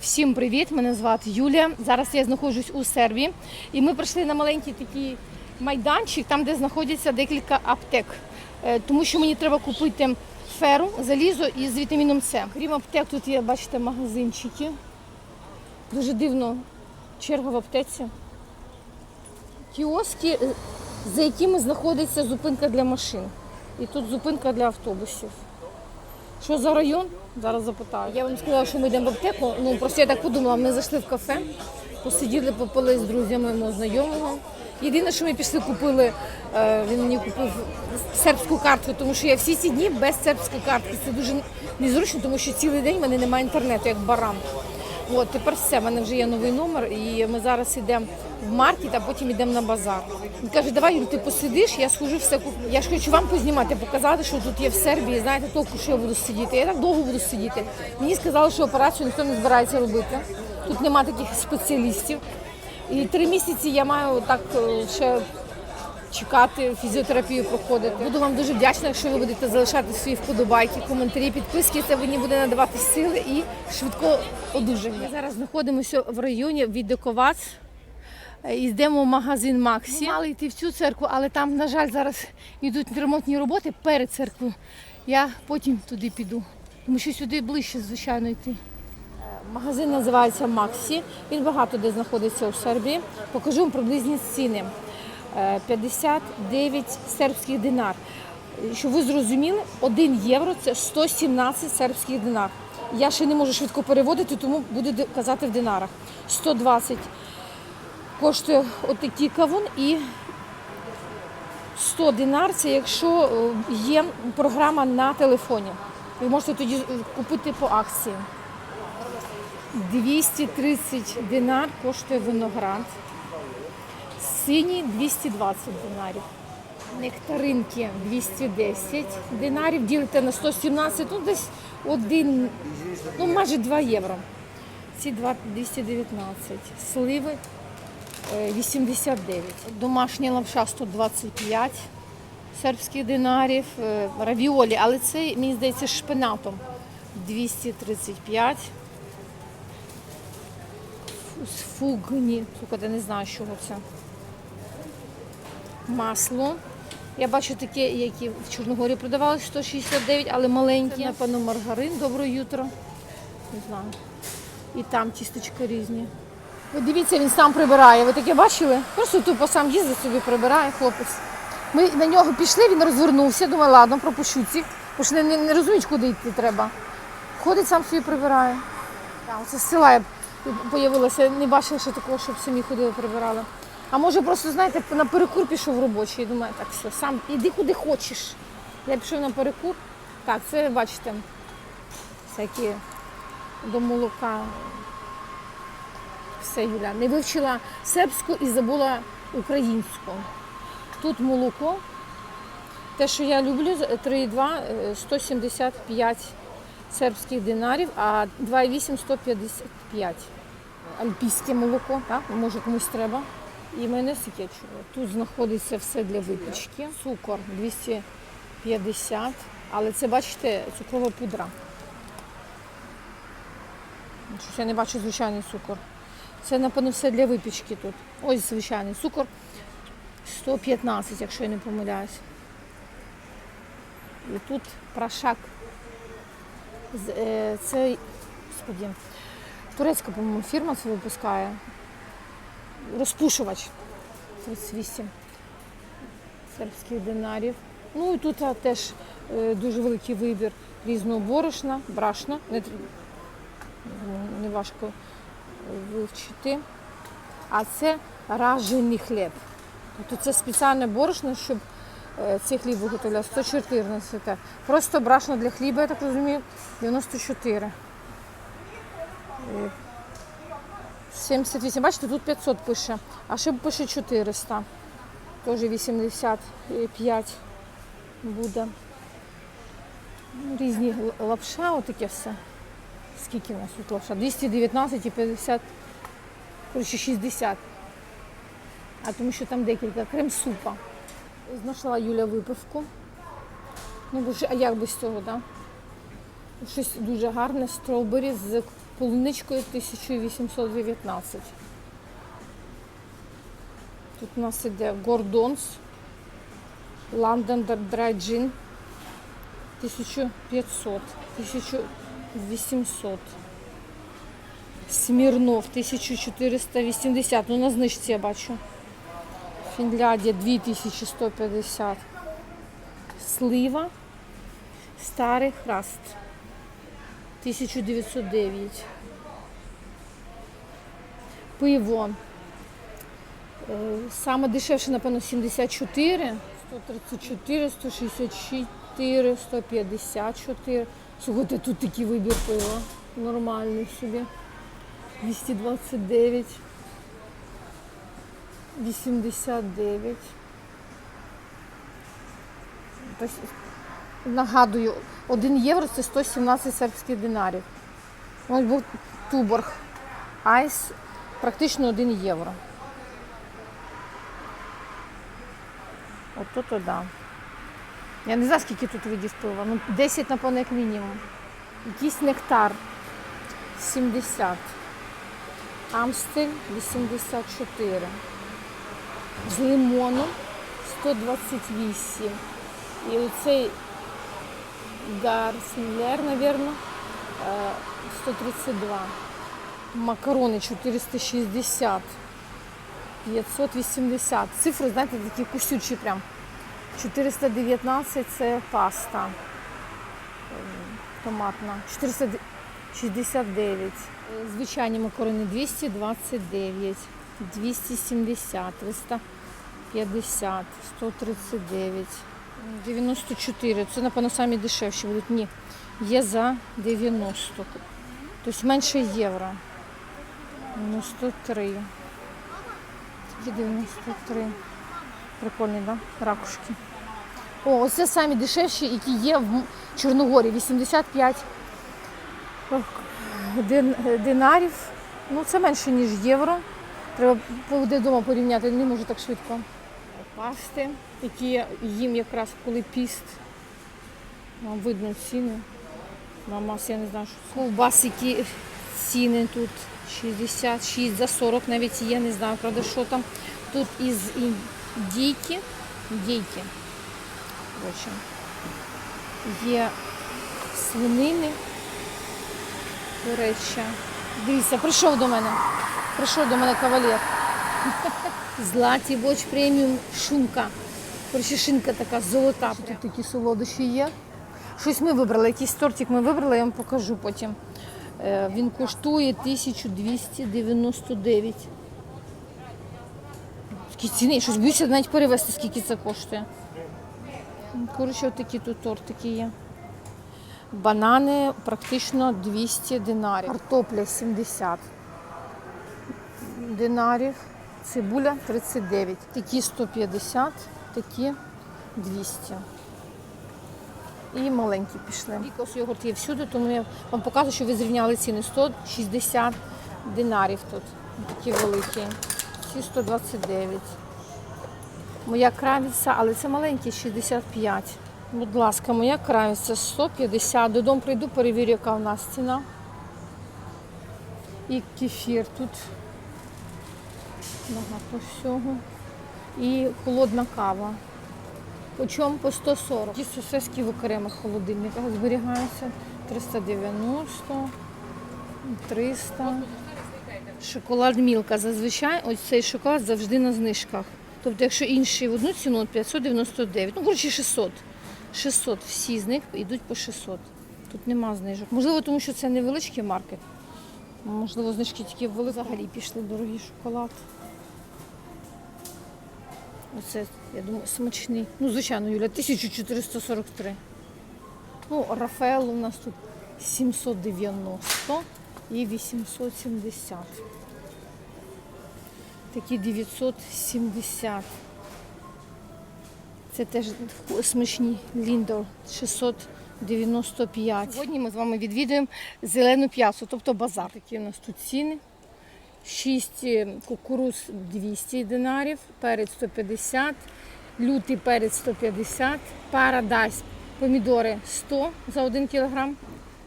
Всім привіт! Мене звати Юлія. Зараз я знаходжусь у Сербії, і ми прийшли на маленький такий майданчик, там де знаходяться декілька аптек. Е, Тому що мені треба купити феру, залізо із вітаміном С. Крім аптек, тут є, бачите, магазинчики. Дуже дивно черга в аптеці. Кіоски, е, за якими знаходиться зупинка для машин. І тут зупинка для автобусів. Що за район? Зараз запитаю. Я вам сказала, що ми йдемо в аптеку. Ну просто я так подумала, ми зайшли в кафе, посиділи, попили з друзями мого знайомого. Єдине, що ми пішли, купили, е, він мені купив сербську картку, тому що я всі ці дні без сербської картки. Це дуже незручно, тому що цілий день в мене немає інтернету, як баран. От, тепер все, в мене вже є новий номер, і ми зараз йдемо в маркет, а потім йдемо на базар. Він каже, давай, Юль, ти посидиш, я схожу все куплю. Я ж хочу вам познімати, показати, що тут є в Сербії, знаєте, толку, що я буду сидіти. Я так довго буду сидіти. Мені сказали, що операцію ніхто не збирається робити. Тут нема таких спеціалістів. І три місяці я маю так е, ще чекати, фізіотерапію проходити. Буду вам дуже вдячна, якщо ви будете залишати свої вподобайки, коментарі, підписки. Це мені буде надавати сили і швидко одужання. Ми зараз знаходимося в районі Відековац. Е, Йдемо в магазин Максі. Мали йти в цю церкву, але там, на жаль, зараз йдуть ремонтні роботи перед церквою. Я потім туди піду, тому що сюди ближче, звичайно, йти. Магазин називається Максі. Він багато де знаходиться у Сербії. Покажу вам приблизні ціни. Е, 59 сербських динар. Щоб ви зрозуміли, 1 євро це 117 сербських динар. Я ще не можу швидко переводити, тому буду казати в динарах. 120 коштує отакий кавун і 100 динар це якщо е, є програма на телефоні. Ви можете тоді купити по акції. 230 динар коштує виноград. Синій 220 динарів. Нектаринки 210 динарів. Ділите на 117, ну десь один, ну майже 2 євро. Ці два 219. Сливи 89. Домашня лапша 125 сербських динарів. Е, Равіолі, але це, мені здається, з шпинатом 235 з фугні. Слухайте, не знаю, що це. Масло. Я бачу таке, які в Чорногорі продавалися 169, але маленькі. Напевно, маргарин, доброе утро. Не знаю. І там тістечка різні. Ви дивіться, він сам прибирає. Ви таке бачили? Просто тупо сам їздить собі, прибирає хлопець. Ми на нього пішли, він розвернувся, думаю, ладно, пропущу ці. Бо ж не, не, розуміють, куди йти треба. Ходить, сам собі прибирає. Так, оце з села я не бачила ще такого, щоб самі ходили, прибирали. А може просто, знаєте, на перекур пішов робочий думаю, так все, сам іди куди хочеш. Я пішов на перекур. Так, це бачите, всякі до молока. Все, Юля, не вивчила сербську і забула українську. Тут молоко. Те, що я люблю, 3,2 е, 175 сербських динарів, а 2,8 155. Альпійське молоко, так? може комусь треба. І майонез і кетчуп. Тут знаходиться все для випічки. Цукор 250, але це, бачите, цукрова пудра. Я не бачу звичайний цукор. Це, напевно, все для випічки тут. Ось звичайний цукор 115, якщо я не помиляюсь. І тут прошак. Е, Це, господі, турецька, по-моєму, фірма це випускає. Розпушувач 38 сербських динарів. Ну і тут теж е, дуже великий вибір різного борошна, брашна. Не, важко вивчити. А це ражений хліб. Тобто це спеціальне борошно, щоб е, цей хліб виготовляв 114. Просто брашно для хліба, я так розумію, 94. Е, 78. Бачите, тут 500 пише, а ще пише 400. Теж 85 буде. Різні лапша, отаке все. Скільки у нас тут лапша? 219 і 50, коротше 60. А тому що там декілька крем супа. Знайшла Юля випивку. Ну, бо ж, а як без цього, так? Да? Щось дуже гарне, стробері з полуничкою 1819. Тут у нас іде Гордонс, Dry Gin 1500, 1800. Смірнов 1480. Ну, на знижці я бачу. Фінляндія 2150. Слива. Старий храст. 1909. Пиво. Саме дешевше, напевно, 74, 134, 164, 154. Слухайте, тут такий вибір пива. Нормальний собі. 229. 89. Тобто, Нагадую, 1 євро це 117 сербських динарів. Ось був Туборг. Айс практично 1 євро. От тут, то да. Я не знаю, скільки тут видів пива. Ну, 10, напевно, як мінімум. Якийсь нектар 70. Амстель 84. З лимоном 128. І оцей Гарслер, напевно, 132. Макарони 460. 580. Цифри, знаєте, такі кусючі прям. 419 це паста ем, томатна. 469. Е, Звичайні макарони 229, 270, 350, 139, 94. Це, напевно, самі дешевші будуть. Ні. Є за 90. Тобто менше євро. 93. Такі 93. Прикольні, да? Ракушки. О, оце самі дешевші, які є в Чорногорі. 85 дин- динарів. Ну, це менше, ніж євро. Треба буде вдома порівняти, не можу так швидко. Пасти, які їм якраз коли піст. Вам видно ціни. Мамас, я не знаю, що це. Ковбасики, ціни тут 66 за 40 навіть є, не знаю, правда, що там. Тут із індійки, індійки, коротше, є свинини. До речі, дивіться, прийшов до мене. Прийшов до мене кавалер. Златі боч преміум шунка. Коротше, шинка така золота. Тут такі солодощі є. Щось ми вибрали, якийсь тортик ми вибрали, я вам покажу потім. Е, Він коштує 1299. Такі ціни, щось боюся навіть перевести, скільки це коштує. Коротше, такі тут тортики є. Банани практично 200 динарів. Картопля 70 динарів. Цибуля 39. Такі 150, такі 200. І маленькі пішли. Вікос йогурт є всюди, тому я вам показую, що ви зрівняли ціни. 160 динарів тут. Такі великі. Ці 129. Моя кравіця, але це маленькі, 65. Будь ласка, моя кравіця 150. Додому прийду, перевірю, яка в нас ціна. І кефір тут багато всього. І холодна кава. По чому? По 140. Ті сосиски в окремих холодильниках зберігаються. 390, 300. Шоколад Мілка. Зазвичай ось цей шоколад завжди на знижках. Тобто, якщо інший в одну ціну, 599, ну, коротше, 600. 600. Всі з них йдуть по 600. Тут нема знижок. Можливо, тому що це невеличкий маркет. Можливо, знижки тільки ввели. Взагалі пішли дорогий шоколад. Оце, я думаю, смачний. Ну, звичайно, Юля, 1443. Ну, Рафаел у нас тут 790 і 870. Такі 970. Це теж смачні Ліндор 695. Сьогодні ми з вами відвідуємо зелену п'ясу, тобто базар. Такі у нас тут ціни. 6 кукуруз 200 динарів, перець 150, лютий перець 150, парадайс помідори 100 за 1 кілограм,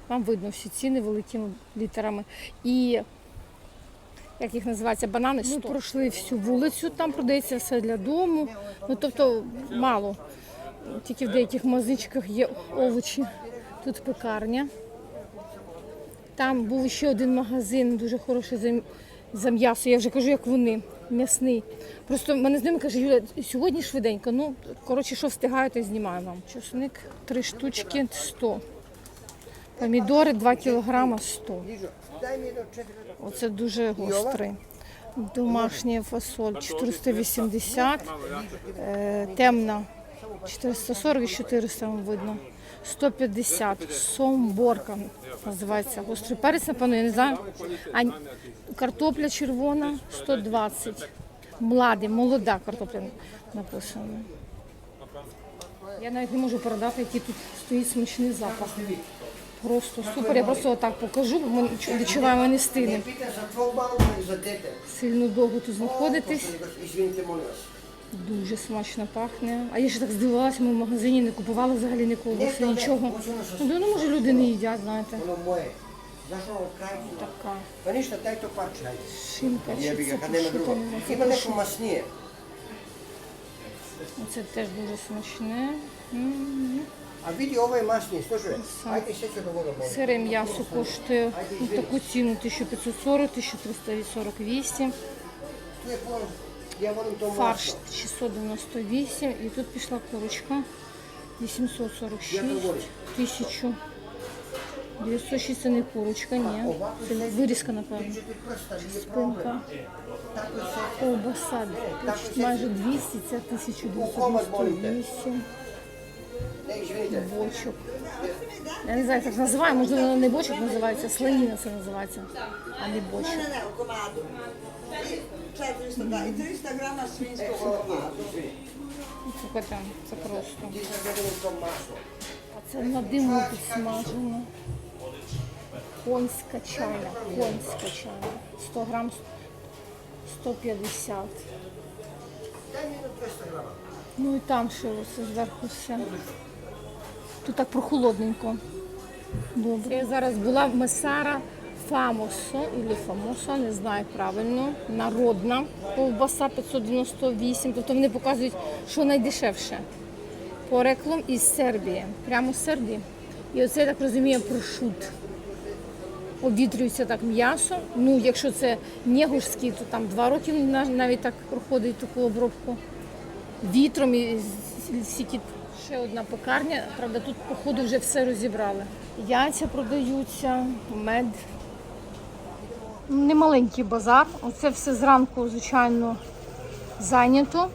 Вам видно всі ціни великими літерами. І як їх називається, банани 100. Ми пройшли всю вулицю, там продається все для дому. Ну тобто мало. Тільки в деяких магазинчиках є овочі. Тут пекарня. Там був ще один магазин, дуже хороший за, за м'ясо. Я вже кажу, як вони, м'ясний. Просто мене з ними каже, Юля, сьогодні швиденько. Ну, коротше, що встигаю, то й знімаю вам. Чесник, три штучки 100. Помідори 2 кілограма 100. Оце дуже гострий. Домашня фасоль 480, е, темна 440 і 400 видно. 150, сомборка називається. Гострий перець, напевно, я не знаю. А картопля червона 120. Младий, молода картопля написано. Я навіть не можу передати, який тут стоїть смачний запах. Просто супер. Я просто отак покажу, бо ми відчуваємо не i za dete. Сильно довго тут знаходитись. Дуже смачно пахне. А я ще так здивувалася, ми в магазині не купували взагалі ні ковбаси, нічого. Ну, ну, може, люди не їдять, знаєте. Така шинка чи це пошута, drugo. не знаю, це Ima neko пошута. masnije. Це теж дуже смачне. М. A vidi, masnije, slušaj. Ajde, sve ću da voda. Сире м'ясо коштує ну, таку ціну 1340, 1348. Tu je puno, ja volim to Фарш 698 і тут пішла курочка 846 1000. 906 це не курочка, ні. Це вирізка, напевно. Спинка. Ковбаса майже 200, це 1998. Бочок. Я не знаю, як це називає, можливо, не бочок називається, слоніна це називається, а не бочок. Ne, ne, ne, u 400 da, i 300 grama svinjskog u komadu. Слухайте, це просто. А це на диму підсмажено. Конська чайна, конська чайна. 100 грам 150. Daj mi jedno 200 grama. Ну і там ще ось зверху все. Тут так прохолодненько. Добре. Я зараз була в Месара Фамосо, або Фамосо, не знаю правильно. Народна ковбаса 598. Тобто вони показують, що найдешевше. Пореклом із Сербії. Прямо з Сербії. І оце, я так розумію, прошут. Обвітрюється так м'ясо. Ну, якщо це негушський, то там два роки навіть так проходить таку обробку вітром і стільки. Ще одна пекарня. Правда, тут, походу, вже все розібрали. Яйця продаються, мед. Немаленький базар. Оце все зранку, звичайно, зайнято.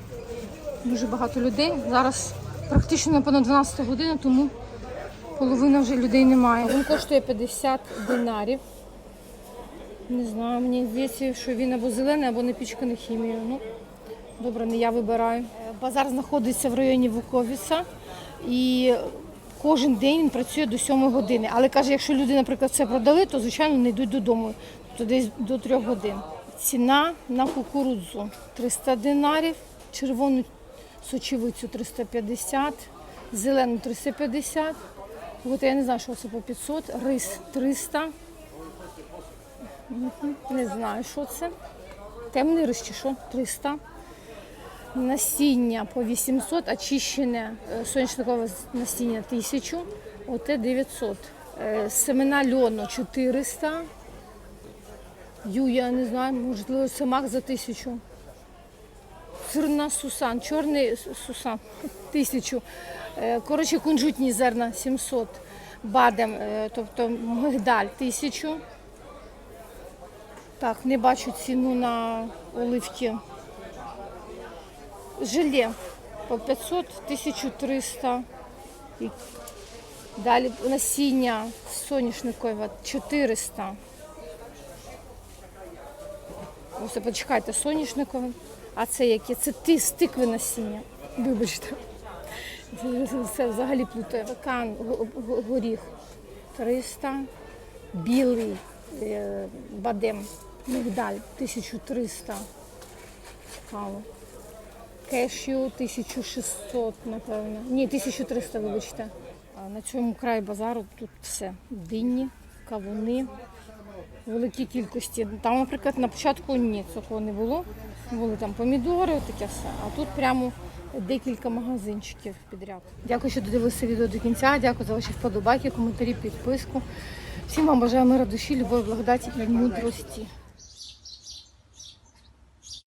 Дуже багато людей. Зараз практично, напевно, 12 година, тому половина вже людей немає. Він коштує 50 динарів. Не знаю, мені здається, що він або зелений, або не пічканий хімією. Ну, добре, не я вибираю. Е, Базар знаходиться в районі Вуковіца і кожен день він працює до 7 години. Але каже, якщо люди, наприклад, все продали, то звичайно не йдуть додому, то десь до 3 годин. Ціна на кукурудзу 300 динарів, червону сочевицю 350, зелену 350. От я не знаю, що це по 500, рис 300. Не знаю, що це. Темний рис чи що? 300. Насіння по 800, очищене е, соняшникове насіння 1000, оте 900. Е, Семена льону 400. Ю, я не знаю, можливо, самак за 1000. Сирна сусан, чорний сусан 1000. Е, Коротше, кунжутні зерна 700. Бадем, тобто мигдаль 1000. Так, не бачу ціну на оливки. Желе по 500, 1300. І Далі насіння соняшникове 400. Ось почекайте, соняшникове. А це яке? Це ти стикви насіння. Вибачте. Це, взагалі плутає. Го- горіх 300. Білий е, бадем, мигдаль 1300. Цікаво. Кешю 1600, напевно. Ні, 1300, вибачте. На цьому краї базару тут все. Дині, кавуни, великі кількості. Там, наприклад, на початку ні, цього не було. Були там помідори, таке все. А тут прямо декілька магазинчиків підряд. Дякую, що додивилися відео до кінця. Дякую за ваші вподобайки, коментарі, підписку. Всім вам бажаю мира душі, любові, благодаті і мудрості.